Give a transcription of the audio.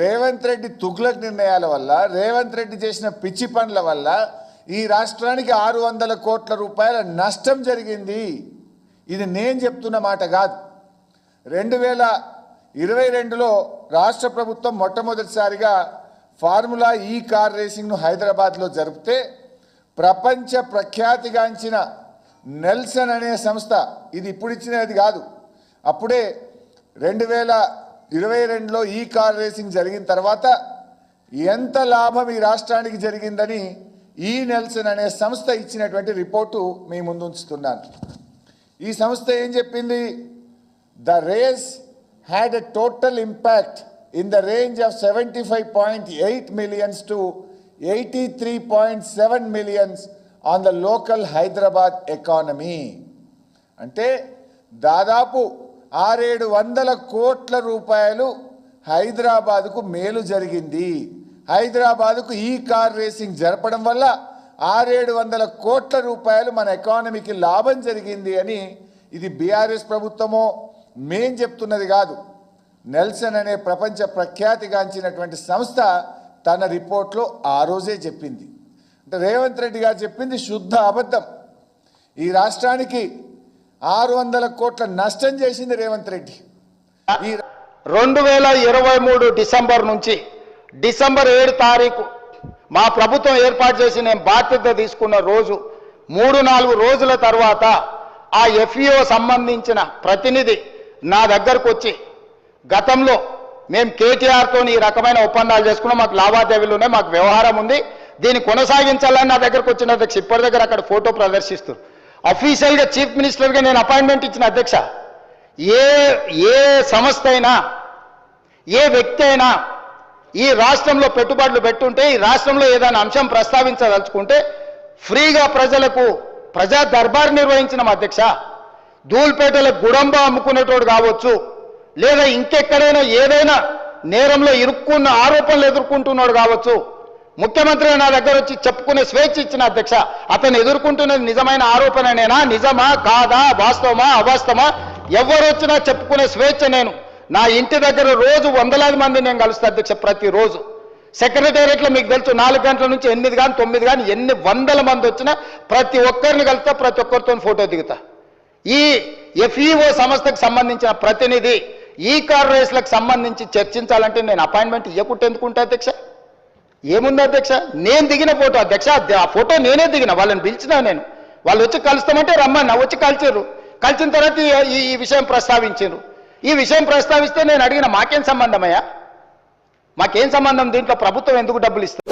రేవంత్ రెడ్డి తుగ్లక్ నిర్ణయాల వల్ల రేవంత్ రెడ్డి చేసిన పిచ్చి పనుల వల్ల ఈ రాష్ట్రానికి ఆరు వందల కోట్ల రూపాయల నష్టం జరిగింది. ఇది నేను చెప్తున్న మాట కాదు. రెండు వేల ఇరవై రెండులో రాష్ట్ర ప్రభుత్వం మొట్టమొదటిసారిగా ఫార్ములా ఈ కార్ రేసింగ్ను హైదరాబాద్లో జరిపితే ప్రపంచ ప్రఖ్యాతిగాంచిన నెల్సన్ అనే సంస్థ ఇది ఇప్పుడు ఇచ్చినది కాదు. అప్పుడే రెండు వేల ఇరవై రెండులో ఈ కార్ రేసింగ్ జరిగిన తర్వాత ఎంత లాభం ఈ రాష్ట్రానికి జరిగిందని ఈ నెల్సన్ అనే సంస్థ ఇచ్చినటువంటి రిపోర్టు మీ ముందు ఉంచుతున్నాను. ఈ సంస్థ ఏం చెప్పింది? The race had a total impact in the range of seventy five point eight millions to eighty three point seven millions on the local Hyderabad economy. అంటే దాదాపు ఆరేడు వందల కోట్ల రూపాయలు హైదరాబాదుకు మేలు జరిగింది. హైదరాబాదుకు ఈ కార్ రేసింగ్ జరపడం వల్ల ఆరేడు వందల కోట్ల రూపాయలు మన ఎకానమీకి లాభం జరిగింది అని ఇది బీఆర్ఎస్ ప్రభుత్వమో మేం చెప్తున్నది కాదు. నెల్సన్ అనే ప్రపంచ ప్రఖ్యాతిగాంచినటువంటి సంస్థ తన రిపోర్ట్లో ఆ రోజే చెప్పింది. అంటే రేవంత్ రెడ్డి గారు చెప్పింది శుద్ధ అబద్ధం. ఈ రాష్ట్రానికి ఆరు వందల కోట్ల నష్టం చేసింది రేవంత్ రెడ్డి. ఈ రెండు వేల ఇరవై మూడు డిసెంబర్ నుంచి డిసెంబర్ ఏడు తారీఖు మా ప్రభుత్వం ఏర్పాటు చేసి నేను బాధ్యత తీసుకున్న రోజు మూడు నాలుగు రోజుల తర్వాత ఆ ఎఫ్ఈఓ సంబంధించిన ప్రతినిధి నా దగ్గరకు వచ్చి గతంలో మేము కేటీఆర్తో ఈ రకమైన ఒప్పందాలు చేసుకున్నాం మాకు లావాదేవీలు ఉన్నాయి మాకు వ్యవహారం ఉంది దీన్ని కొనసాగించాలని నా దగ్గరకు వచ్చిన అధ్యక్ష ఇప్పటి దగ్గర అక్కడ ఫోటో ప్రదర్శిస్తారు అఫీషియల్గా చీఫ్ మినిస్టర్గా నేను అపాయింట్మెంట్ ఇచ్చిన అధ్యక్ష ఏ ఏ సంస్థ అయినా ఏ వ్యక్తి అయినా ఈ రాష్ట్రంలో పెట్టుబడులు పెట్టుంటే ఈ రాష్ట్రంలో ఏదైనా అంశం ప్రస్తావించదలుచుకుంటే ఫ్రీగా ప్రజలకు ప్రజా దర్బార్ నిర్వహించిన అధ్యక్ష ధూల్పేటలో గుడంబ అమ్ముకునేటోడు కావచ్చు లేదా ఇంకెక్కడైనా ఏదైనా నేరంలో ఇరుక్కున్న ఆరోపణలు ఎదుర్కొంటున్నాడు కావచ్చు ముఖ్యమంత్రి నా దగ్గర వచ్చి చెప్పుకునే స్వేచ్ఛ ఇచ్చిన అధ్యక్ష అతను ఎదుర్కొంటున్నది నిజమైన ఆరోపణనేనా నిజమా? కాదా? వాస్తవమా? అవాస్తవమా? ఎవరు వచ్చినా చెప్పుకునే స్వేచ్ఛ నేను. నా ఇంటి దగ్గర రోజు వందలాది మంది నేను కలుస్తా అధ్యక్ష ప్రతిరోజు. సెక్రటేరియట్లో మీకు తెలుసు నాలుగు గంటల నుంచి ఎనిమిది కానీ తొమ్మిది కానీ ఎన్ని వందల మంది వచ్చినా ప్రతి ఒక్కరిని కలుస్తా ప్రతి ఒక్కరితో ఫోటో దిగుతా. ఈ ఎఫ్ఈఓ సంస్థకు సంబంధించిన ప్రతినిధి ఈ కార్ రేస్లకు సంబంధించి చర్చించాలంటే నేను అపాయింట్మెంట్ ఇవ్వకుంటే ఎందుకుంటా అధ్యక్ష? ఏముంది అధ్యక్ష? నేను దిగిన ఫోటో అధ్యక్ష ఆ ఫోటో నేనే దిగిన వాళ్ళని పిలిచినా నేను. వాళ్ళు వచ్చి కలుస్తామంటే రమ్మన్నా వచ్చి కలిచారు కలిసిన తర్వాత ఈ- ఈ ఈ విషయం ప్రస్తావించారు ఈ విషయం ప్రస్తావిస్తే నేను అడిగిన మాకేం సంబంధమయ్యా? మాకేం సంబంధం దీంట్లో? ప్రభుత్వం ఎందుకు డబ్బులు ఇస్తుంది?